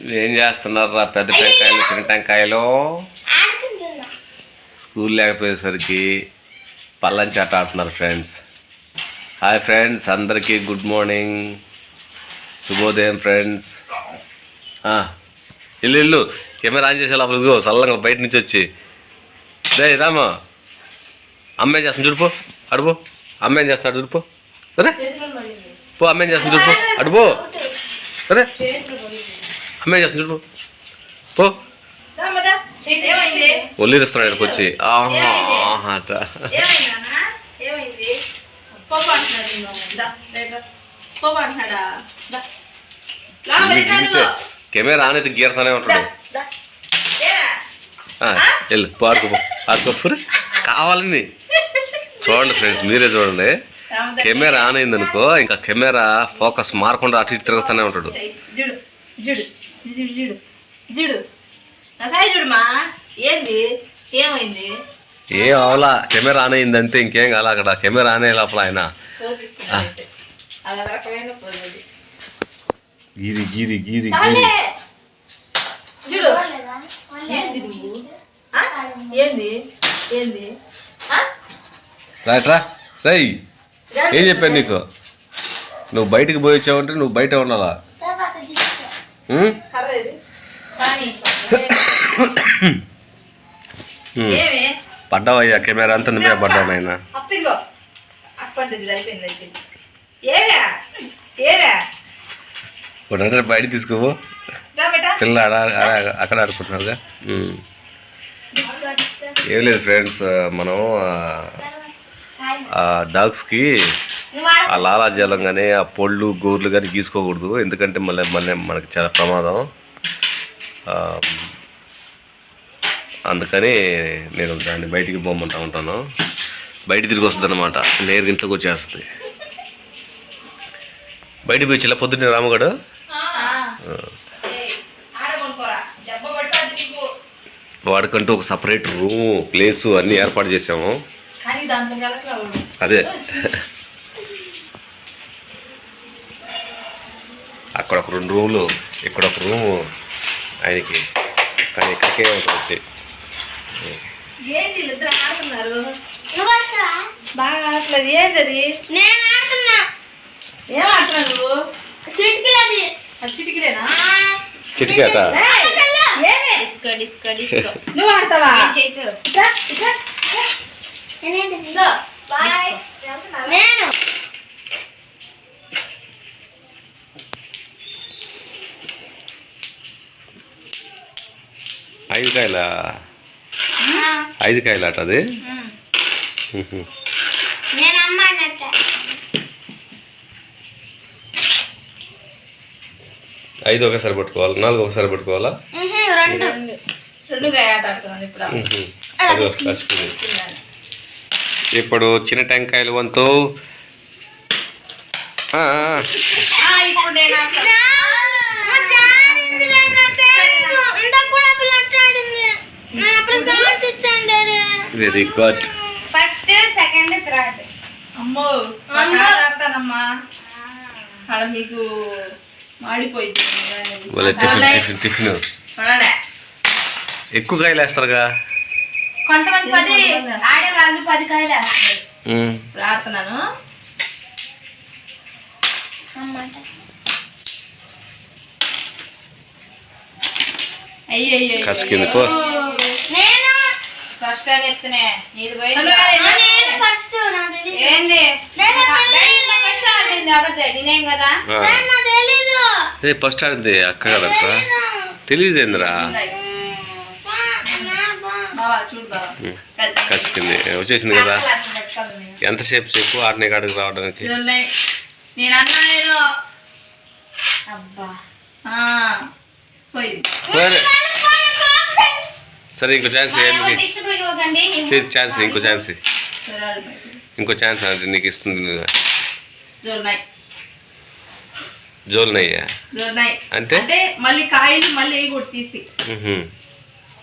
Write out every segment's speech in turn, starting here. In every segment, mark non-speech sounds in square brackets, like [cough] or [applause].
ఏం చేస్తున్నారా పెద్ద టెంకాయలు చిన్న టెంకాయలు స్కూల్ లేకపోయేసరికి పల్లం చాట ఆడుతున్నారు ఫ్రెండ్స్. హాయ్ ఫ్రెండ్స్ అందరికీ గుడ్ మార్నింగ్. శుభోదయం ఫ్రెండ్స్. ఇల్లు ఇల్లు. కెమెరా ఆన్ చేసే లోపల ఇదిగో చల్లంగా బయట నుంచి వచ్చి. రే రామా. అమ్మాయి చేస్తుంది చూడుపో అడుపో అమ్మాయి చేస్తాడు చూడుపో. సరే పో అమ్మాయి చేస్తుంది చూడుపో అడుపో సరే అమ్మాయి చేస్తుంది చూడుపో పో. ఒల్లిరుస్తున్నాడు ఇక్కడికి వచ్చి. ఆహా. కెమెరా ఆన్ అయితే గీరుతానే ఉంటాడు వెళ్ళు పో. ఆడుకోపో ఆడుకోపో కావాలని. చూడండి ఫ్రెండ్స్ మీరే చూడండి. కెమెరా ఆన్ అయింది అనుకో ఇంకా కెమెరా ఫోకస్ మారకుండా అటు ఇటు తిరుగుతూనే ఉంటాడు. జుడు జుడు జుడు. జుడు. జుడు నా సాయి చూడుమా ఏంది? ఏమైంది? ఏం అవలా కెమెరా ఆన్ అయింది అంతే ఇంకేం కాల అక్కడ. కెమెరా ఆన్ అయ్యే లోపల ఆయన. గీరి గీరి గీరి చూడు చూడలేదా? మళ్ళీ ఏంది నువ్వు? ఆ? ఏంది? ఏంది? ఆ? రాట్రా రై. రా- ఏం చెప్పాను నీకు? నువ్వు బయటికి పోయి వచ్చావంటే నువ్వు బయట ఉండాలా తర్వాత తీసుకో. ఉం? కర్ర ఇది. కానీ ఉం. ఏమి పడ్డావయ్యా కెమెరా అంతా నువ్వే పడ్డావు నాయన. ఇప్పుడు అంటే బయట బేటా. పిల్ల అక్కడ ఆడుకుంటున్నారుగా. ఏం లేదు ఫ్రెండ్స్ మనం డాగ్స్కి. ఆ లాలాజలం కానీ ఆ పొళ్ళు గోర్లు కానీ గీసుకోకూడదు. ఎందుకంటే మళ్ళీ మళ్ళీ మనకి చాలా ప్రమాదం. అందుకని నేను దాన్ని బయటికి పోమంటా ఉంటాను. బయట తిరిగి వస్తుంది అనమాట నేరుగా ఇంట్లోకి వచ్చేస్తుంది. బయటికి పోయి ఇలా పొద్దున్నే రామగడు? వాడికంటూ ఒక సపరేట్ రూము ప్లేసు అన్నీ ఏర్పాటు చేసాము. అదే. అక్కడ ఒక రెండు రూములు ఇక్కడ ఒక రూము ఆయనకి. కానీ ఇక్కడికే ఉంటుంది వచ్చి? బాగా ఆడట్లేదు. నేను ఆడుతున్నా. ఏం నువ్వు? చిటికలది. అది చిటికిలేనా? చిటికేట ఏయ్, ఏమి? Disco disco disco. [laughs] నువ్వు ఆడతావా? చేతు బాయ్? నేను? ఐదు కాయల? ఐదు కాయలు అట అది? ఉహు. నేను అమ్మ అన్నట్ట ఐదు ఒకసారి పట్టుకోవాలి? నాలుగు ఒకసారి పట్టుకోవాలా? ఇప్పుడు. చిన్న టెంకాయలు వంతు. ఆ, ఆ. ఆ, ఇప్పుడు నేను ఆడతాను. మా చారింది లేండి, నా తెలియదు. ఇంతకు కూడా పిల్ల అట్టాడింది. నేను అప్పుడు సమస్య ఇచ్చాను daddy. Very good first second third అమ్మో ఆడతానమ్మా. ఆడ మీకు మాడిపోయింది. వాళ్ళ టిఫిన్. ఎక్కువ కాయలు వేస్తారుగా కొంతమంది పది ఆడేవాళ్ళు పది కాయలు వేస్తారు. ఆడుతున్నాను. అయ్యో అయ్యో కసికింది పో నేను? ఫస్ట్ టైం ఎత్తునే నీది పోయింది ఆ, నేను ఫస్ట్. ఏంది? నేను ఆడింది నేనేం కదా. నేను తెలీదు. ఫస్ట్ ఆడింది అక్క ఉమ్. కసికింది వచ్చేసింది కదా? ఎంతసేపు చెప్పు ఆటనే కాడికి రావడానికి. నేను అన్నా నేను అబ్బా ఆ, పోయింది సరే. సరే ఇంకో ఛాన్స్. ఛాన్స్ ఇంకో ఛాన్స్. ఇంకో ఛాన్స్ అంటే నీకు ఇస్తుంది జోలునయ్యా అంటే? అంటే మళ్ళీ కాయలు మళ్ళీ కొట్టి తీసి.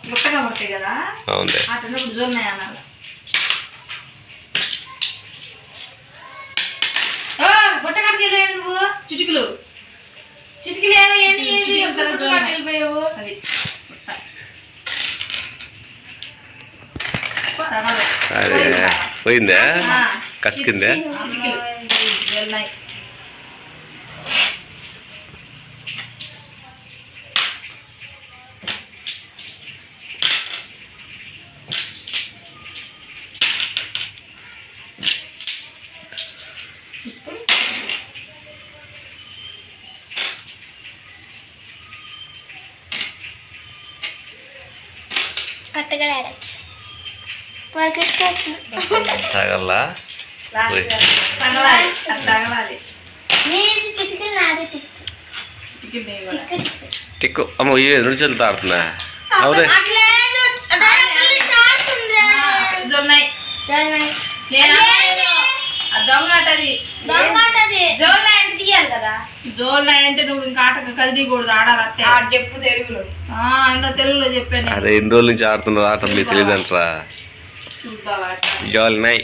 గుట్టగా పడతాయి కదా? అనాలి బుట్ట వెళ్ళేది నువ్వు? చిటికలు. చిటికలు ఏంటి? ఏంటి. వెళ్ళిపోయావు? అది. అదే. పోయిందా? కసికిందా? నై. దాని నేను అనలేదు. ఆ దొంగలాట అది దొంగటది జోల్లో ఎంత తీయాలి కదా. జోలు నై అంటే నువ్వు ఇంకా ఆట కదిలీకూడదు ఆడాలి అట్టే. ఆడు చెప్పు తెలుగులో. తెలుగులో చెప్పాను అరే ఎన్ని రోజుల నుంచి ఆడుతున్నారు ఆట మీకు తెలియదంటరా? జాలి అమ్మాయి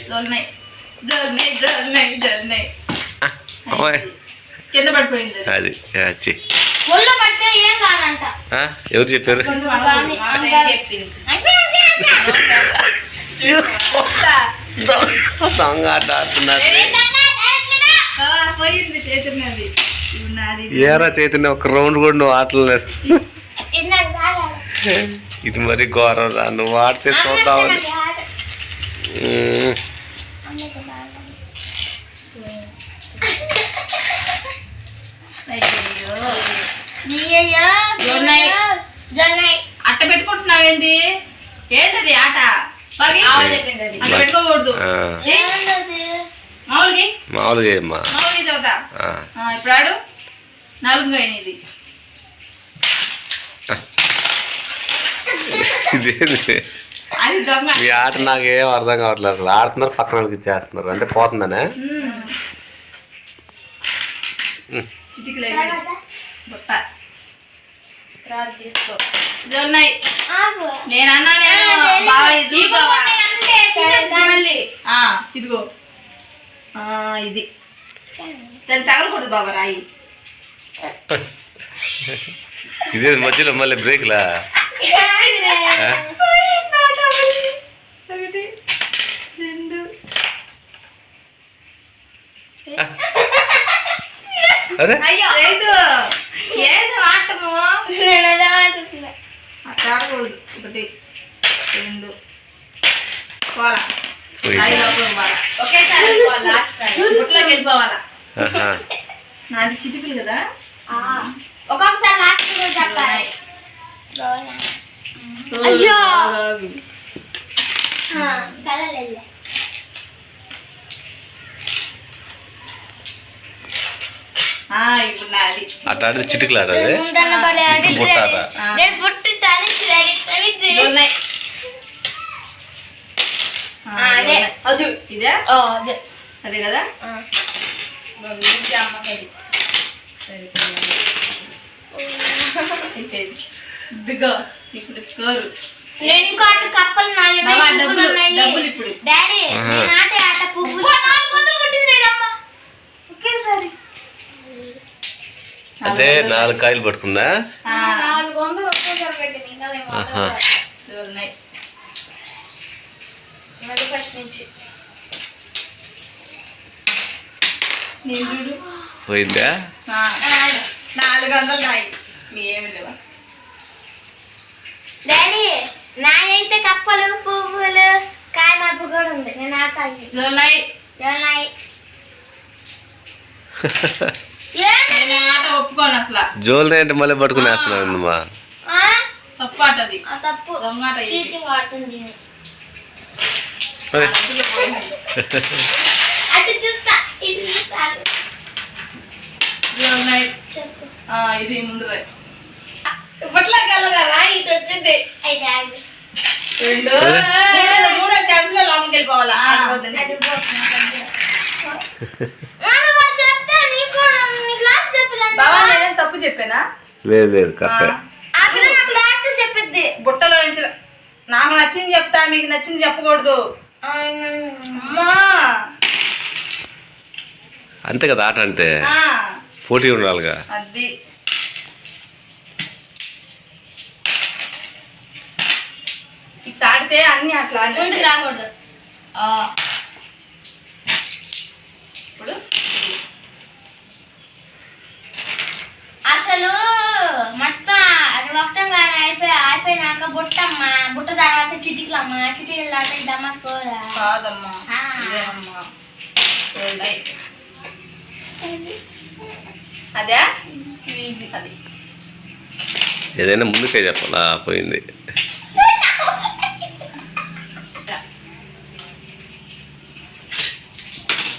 కింద పడిపోయింది. అది. అది. వచ్చి ఒళ్ళు పడితే ఏం కాదంట. ఎవరు చెప్పారు. దొంగ ఆట ఆడుతున్నారు ఏరా చైతన్య ఒక రౌండ్ కూడా నువ్వు ఆటలేదు ఇది మరి ఘోరం రా నువ్వు ఆడితే చూద్దామని. అట్ట పెట్టుకుంటున్నావేంటి ఏంటది ఆట అట్ట పెట్టుకోకూడదు? మామూలుగా? మామూలుగా చదువుతా ఇప్పుడు ఆడు. నాలుగు అయినది ఇదేంది? మీ ఆట నాకు ఏం అర్థం కావట్లేదు అసలు. ఆడుతున్నారు పక్కన వాళ్ళకి ఇచ్చేస్తున్నారు. అంటే పోతుందనే? మ్మ్. చిటికలు బుట్ట తీసుకో. జోన్నాయి నేను అన్నా నేను బాగా ఇది చూడు బావా. ఆ, ఇదిగో. ఆ, ఇది. దాన్ని తగలకూడదు బాబా రాయి. ఇదే మధ్యలో మళ్ళీ బ్రేక్లా? ఒకటి రెండు. అరే. ఐదు ఏది. ఆటము. అట్లా ఆడకూడదు. ఒకటి రెండు. ఐదు పోవాలా? ఒకేసారి గుట్లోకి వెళ్ళిపోవాలా. నాది చిటికలు కదా. ఒక్కొక్కసారి లాస్ట్ చెప్పాలి. అయ్యో. అయ్యో. కలలేదు ఆ, ఇప్పుడు నాది అట్ట ఆడితే చిటికలు ఆడదే ముందన్న పడే ఆడి బుట్టాట. నేను పుట్టి తనిచి రెడీ తనిచి ఉన్నాయి ఆ, అదే ఉన్నాయి. అది ఇదే ఓ అదే అదే కదా. ఇదిగో ఇప్పుడు స్కోరు నేను ఇంకో ఆట కప్పలు నాయి ఉన్నాయి, బావా, పువ్వులు డబ్బులు- ఉన్నాయి. డబ్బులు ఇప్పుడు. డాడీ ఆహా. నేను ఆటే ఆట పువ్వులు. నాలుగు వందలు కొట్టింది అమ్మ ఒకేసారి అదే నాలుగు కాయలు పట్టుకుందా? నాలుగు వందలు ఒకేసారి పెట్టింది. ఇంకా ఫస్ట్ నుంచి. పోయిందా? ఆ, నాలుగు వందలు నాయి మీ ఏమి లేవు. డాడీ నాయైతే కప్పలు పువ్వులు కాయ మబ్బు కూడా ఉంది. నేను [laughs] ఒప్పుకోను అసలు. జోలు అంటే మళ్ళీ పట్టుకుని వేస్తున్నావు అమ్మా ఆ? తప్పు ఆట అది తప్పు. దొంగాట ఇది. చూస్తా చూస్తా ముందు. ఇప్పట్లో కలరా రాయి ఇటు వచ్చింది. అయి డాడీ రెండు. మూడో లో లోపలికి వెళ్ళిపోవాలా? నేనేం తప్పు చెప్పానా? లేదు లేదు కరెక్టే. చెప్పిద్ది. బుట్టలో నుంచి నాకు నచ్చింది చెప్తా మీకు నచ్చింది చెప్పకూడదు. అమ్మా. అంతే కదా ఆట అంటే? ఆ, పోటీ ఉండాలిగా. అది. దాటితే అన్ని అట్లా. ముందుకు రాకూడదు? ఆ. ఇప్పుడు అసలు మొత్తం అది మొత్తం కానీ అయిపోయి అయిపోయినాక బుట్టమ్మ బుట్ట తర్వాత చిటికలమ్మ చిటికల తర్వాత ఇదమ్మ స్కోర్ కాదమ్మా అది. ఏదైనా ముందుకే చెప్పాలా? పోయింది.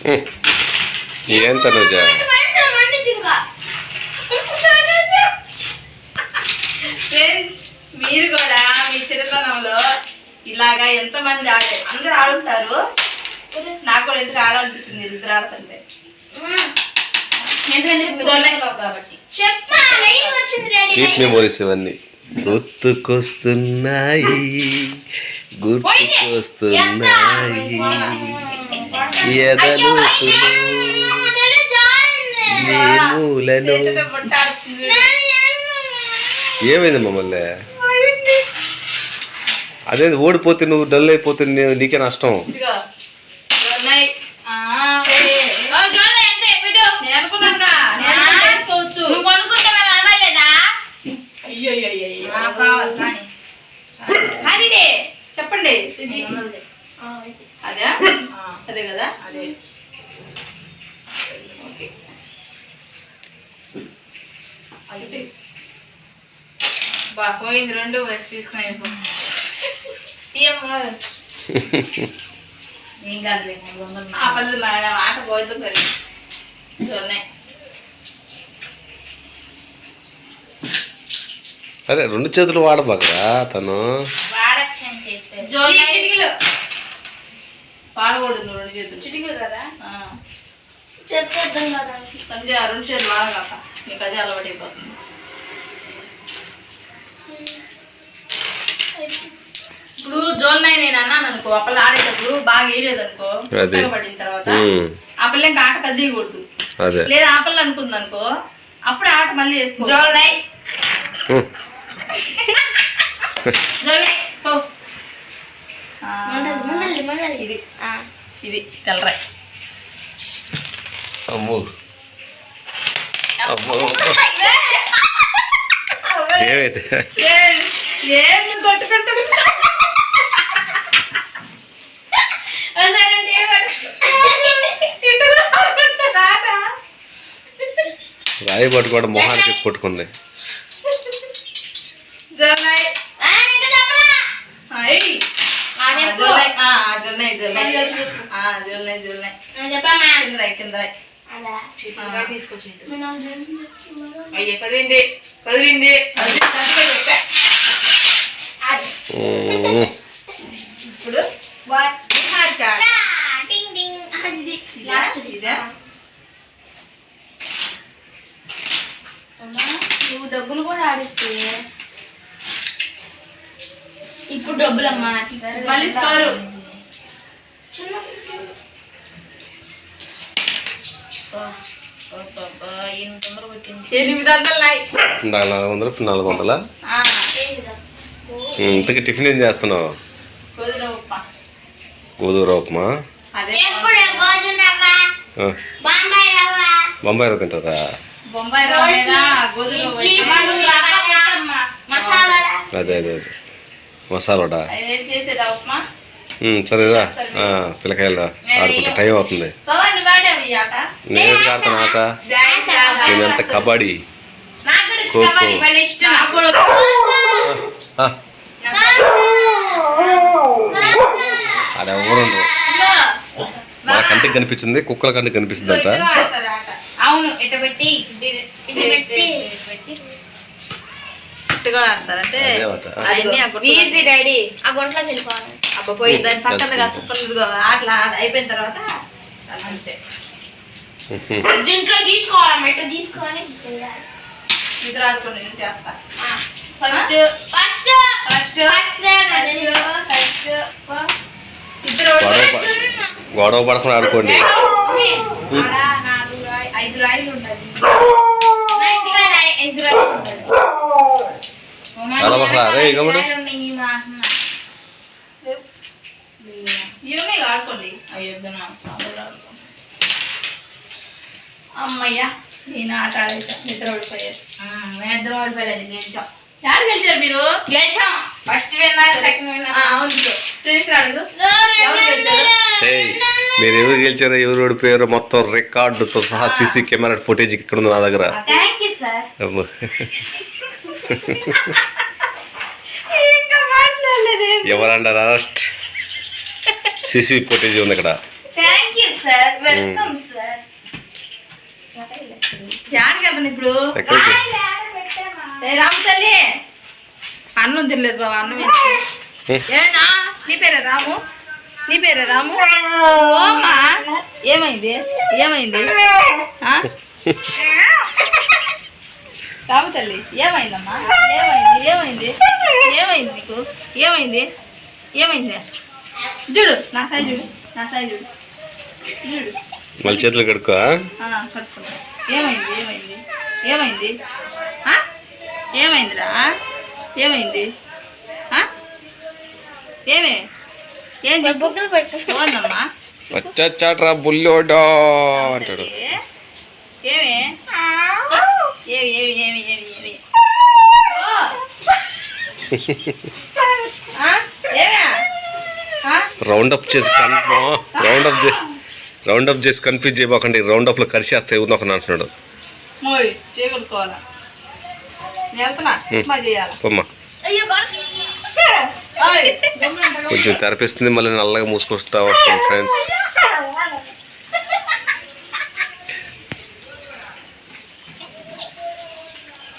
ఏం తనుజ ఫ్రెండ్స్ మీరు కూడా మీ చిన్నతనంలో ఇలాగా ఎంతమంది ఆడే అందరూ ఆడుంటారు. నాకు కూడా ఎందుకు ఆడాలనిపించింది ఇద్దరు ఆడుతుంటే? కాబట్టి. స్వీట్ మెమోరీస్ ఇవన్నీ. గుర్తుకొస్తున్నాయి. గుర్తుకొస్తున్నాయి. ఎదలు మూలను. ఏమైంది మమ్మల్ని? అదే ఓడిపోతే నువ్వు డల్ అయిపోతే నీకే నష్టం? చెప్పండి అదే? అదే కదా? అదే. ఓకే. అయితే బా పోయింది రెండు తీసుకుని తీయమ్మ. ఏం కాదులే ఆ పల్లెలు మేడం ఆట పోయితే మరి. అదే రెండు చేతులు వాడబాకరా తను? వాడచ్చు అని చెప్పారు జొన్నయ్. చిటికలు పాడకూడదు నువ్వు రెండు చేతులు. చిటికలు కదా? ఆ. చెప్పేద్దాం కదా. సంజయ్ ఆ రెండు చేతులు వాడగాక నీకు అదే అలవాటు అయిపోతుంది. ఇప్పుడు జోన్ నైన్ నేను అన్నాను అనుకో ఆ పిల్ల ఆడేటప్పుడు బాగా వేయలేదు అనుకో. పడిన తర్వాత ఆ పిల్ల ఇంకా ఆట కదిగకూడదు అదే. లేదా ఆ పిల్ల అనుకుంది అనుకో అప్పుడు ఆట మళ్ళీ వేసుకో. జోలై ఉమ్, జోనే, పో. ఇది ఇది తెల్లరాయి అమ్మో అమ్మో ఏమైతే కొట్టుకుంటుంది. రాయి పట్టుకోవడం మొహానికి కొట్టుకుంది జోనాయ్ ఆ, నీకు చెప్పలా? అయ్యి జోనాయ్ ఆ జోనాయ్ జోనాయ్ ఆ, చెప్పమ్మా. తీసుకొచ్చి మీ నాకు తెలిసింది. అయ్యే కదిలింది కదిలింది. అది కరెక్ట్గా చెప్పా. అది. ఉమ్, ఇప్పుడు నువ్వు డబ్బులు కూడా ఆడిస్తే ఇప్పుడు డబ్బులమ్మా మళ్ళీ ఇస్తారు చిన్న అబ్బబ్బా, ఈయన తొందర పెట్టింది ఎనిమిది వందలు నాయి. ఇందాక నాలుగు వందలు ఇప్పుడు నాలుగు వందలా? ఇంతకీ టిఫిన్ ఏం చేస్తున్నావు? గోధుమ ఉప్మా. బాంబాయి రవ్వ. బొంబాయి రవ్వ తింటారా. అదే అదే అదే. మసాలాడా? అదేం సరేరా. పిల్లకాయలు ఆడుకుంటే టైం అవుతుంది. నేను ఆడతాను ఆట? నేనంత కబడ్డీ? ఖోఖో. ఆడ ఎవరు. మన కంటికి కనిపించింది కుక్కల కంటికి ఆట. అవును ఇట పెట్టి ఇటు ఇటు పెట్టి ఇటు పెట్టి ఇట్టుగా ఆడతారు అంటే. అవన్నీ ఈజీ డాడీ. ఆ గుంటలోకి వెళ్ళిపోవాలి. అబ్బా పోయి దాని పక్కన ఆడ- అయిపోయిన తర్వాత అంతే. [laughs] దీంట్లో తీసుకోవాలమ్మా ఇట్లా తీసుకొని. ఇద్దరు ఆడుకొని చేస్తా. First first first first first ఇద్దరు గొడవ ప- గొడవ పడకుండా ఆడుకోండి. ఐదు రాయిలు ఉంటది నా ఇంటికాడ ఐదు రాయిలు ఉంటది అలా ఒకరా, రే, గమ్ముడు. రాయిలు ఉన్నాయి మా అమ్మ. ఆడుకోండి. అవి వద్దు నాకు సాంబార్ ఆడుకోండి. అమ్మయ్యా నేను ఆట ఆడేసా. నిద్ర ఓడిపోయారు. మేమిద్దరం ఓడిపోలేదు. గెలిచాం. యారు గెలిచారు మీరు? గెలిచాం. ఫస్ట్ విన్నారు సెకండ్ ఆ, విన్నారు అవును ఫ్రెండ్స్ అడుగు ఎవరు గెలిచారు? మీరు ఎవరు గెలిచారో ఎవరు ఓడిపోయారో మొత్తం రికార్డుతో సహా సీసీ కెమెరా ఫుటేజ్ ఇక్కడ ఉంది నా దగ్గర. థ్యాంక్ యూ సార్ మాట్లాడలేదు ఎవరంటారు అరెస్ట్? సీసీ ఫుటేజ్ ఉంది ఇక్కడ. అన్నం తినలేదు బాబా అన్నం ఏనా నీ పేరే రాము? నీ పేరే రాము? ఓమా ఏమైంది? ఏమైంది? [laughs] రాము తల్లి ఏమైందమ్మా? ఏమైంది? ఏమైంది? ఏమైంది నీకు? ఏమైంది? ఏమైంది? చూడు నా సైజ్ చూడు నా సైజ్ చూడు. చూడు. మళ్ళీ చేతులు కడుక్కో ఏమైంది? ఏమైంది? ఏమైంది? ఆ? ఏమైందిరా? ఏమైంది? ఆ? ఏమే? ఏం బుగ్గలు పెట్టు. బాగుందమ్మా వచ్చాట్రా బుల్లోడో అంటాడు. ఏమే? ఆ? ఏమే? ఆ? రౌండ్ అప్ చేసి కన్ఫర్మ్ రౌండ్ అప్ చేసి రౌండ్ అప్ చేసి కన్ఫ్యూజ్ చేయబోకండి. రౌండ్ అప్లో కరిచేస్తే ఉన్న ఒక అంటున్నాడు. కొంచెం తెరపిస్తుంది మళ్ళీ నల్లగా మూసుకొస్తా వస్తాం ఫ్రెండ్స్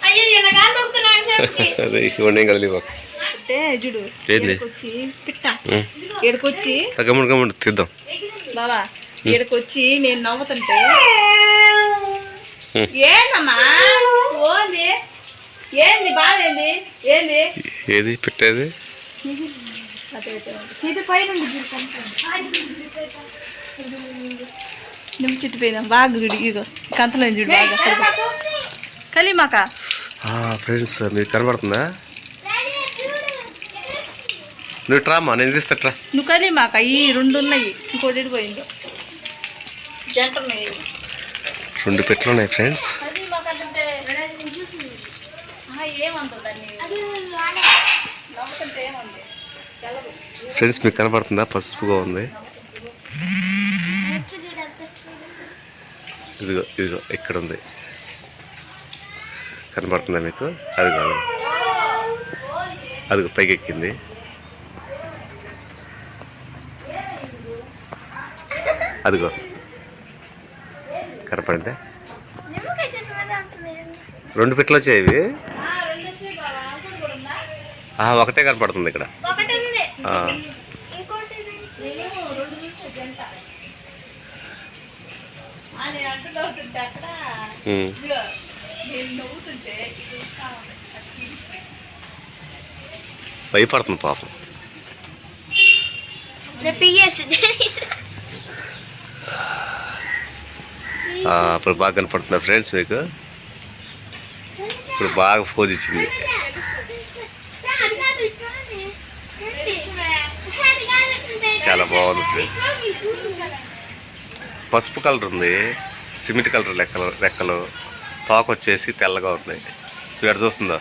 అయ్యో ఇలా కాలు అంటే చూడు? ఏడుకొచ్చి పిట్ట ఏడుకొచ్చి తగ్గముడు గమ్ముడు తీద్దాం. బాబా ఏడుకొచ్చి నేను నవ్వుతుంటే ఏందమ్మా? ఓంది ఏంది బాధ ఏంది? ఏంది? ఏది పెట్టేది? చేతి పైన పైన బాగా చూడు ఇగో. కంతలో చూడు బాగా. కలిమాక. ఫ్రెండ్స్ మీకు కనబడుతుందా? నువ్వు ట్రామా నేను తీస్తట్రా నువ్వు కలిమాక ఈ రెండు ఉన్నాయి ఇంకోటి పోయిందో. జంట ఉన్నాయి రెండు పెట్లు ఉన్నాయి ఫ్రెండ్స్. ఫ్రెండ్స్ మీకు కనబడుతుందా? పసుపుగా ఉంది. ఇదిగో ఇదిగో ఇక్కడ ఉంది. కనబడుతుందా మీకు? అదిగో అదిగో. అదిగో పైకి ఎక్కింది అదిగో. కనపడిందా? రెండు పెట్లు వచ్చాయి ఇవి. ఒకటే కనపడుతుంది ఇక్కడ. అక్కడ. భయపడుతుంది పాపం. ఇప్పుడు బాగా కనపడుతుందా ఫ్రెండ్స్ మీకు? ఇప్పుడు బాగా ఫోజ్ ఇచ్చింది. చాలా బాగుంది ఫ్రెండ్స్. పసుపు కలర్ ఉంది. సిమెంట్ కలర్ లెక్కలు రెక్కలు తోక వచ్చేసి తెల్లగా ఉంది చూడ చూస్తుందా?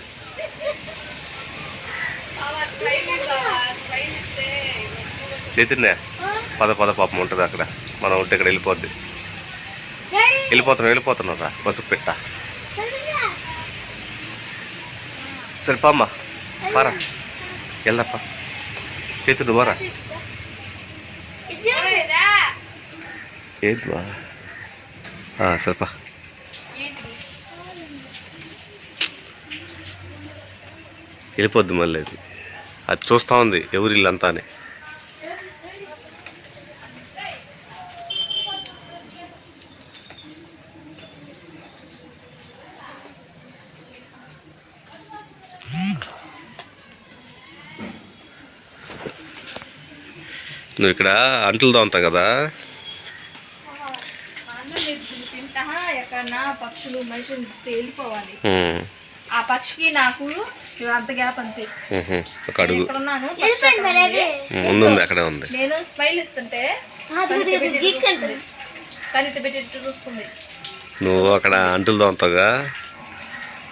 చైతన్య పద పద పాపం ఉంటుంది అక్కడ. మనం ఉంటే ఇక్కడ వెళ్ళిపోద్ది. వెళ్ళిపోతున్నాం వెళ్ళిపోతున్నారా పసుపు పెట్ట. సరే పామ్మా పారా వెళ్దాపా. చేతుడు పోరా. ఏంటి బా సరేపా వెళ్ళిపోద్ది మళ్ళీ అది. అది చూస్తూ ఉంది ఎవరు ఇల్లంతా అని నువ్వు ఇక్కడ అంట్లు తోముతావు కదా? పక్షులు మనుషులు చూస్తే వెళ్ళిపోవాలి. ఆ పక్షికి నాకు అంత గ్యాప్ ఒక అడుగు. అక్కడే ఉంది. నేను స్మైల్ ఇస్తుంటే. కానీ పెట్టి చూస్తుంది. నువ్వు అక్కడ అంటులు తోముతావుగా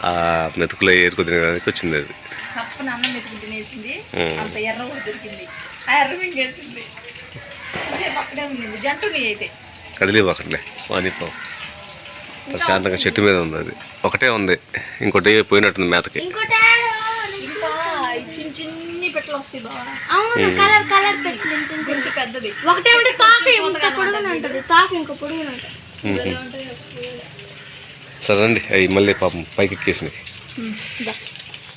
ఆ మెతుకులో ఏరుకు తినడానికి వచ్చింది అది. చప్పన అన్నం మెతుకు తినేసింది. ఉమ్. అంత ఎర్ర కూడా దొరికింది. ఆ ఎర్ర మింగేసింది. కొంచెంసేపు అక్కడే ఉంది. జంటు నీ అయితే. కదిలి అక్కడలే వానిపో ప్రశాంతంగా చెట్టు మీద ఉంది అది. ఒకటే ఉంది. ఇంకోటి పోయినట్టుంది మేతకి. సరే రండి. అవి మళ్ళీ పాపం పైకి ఎక్కేసినాయి.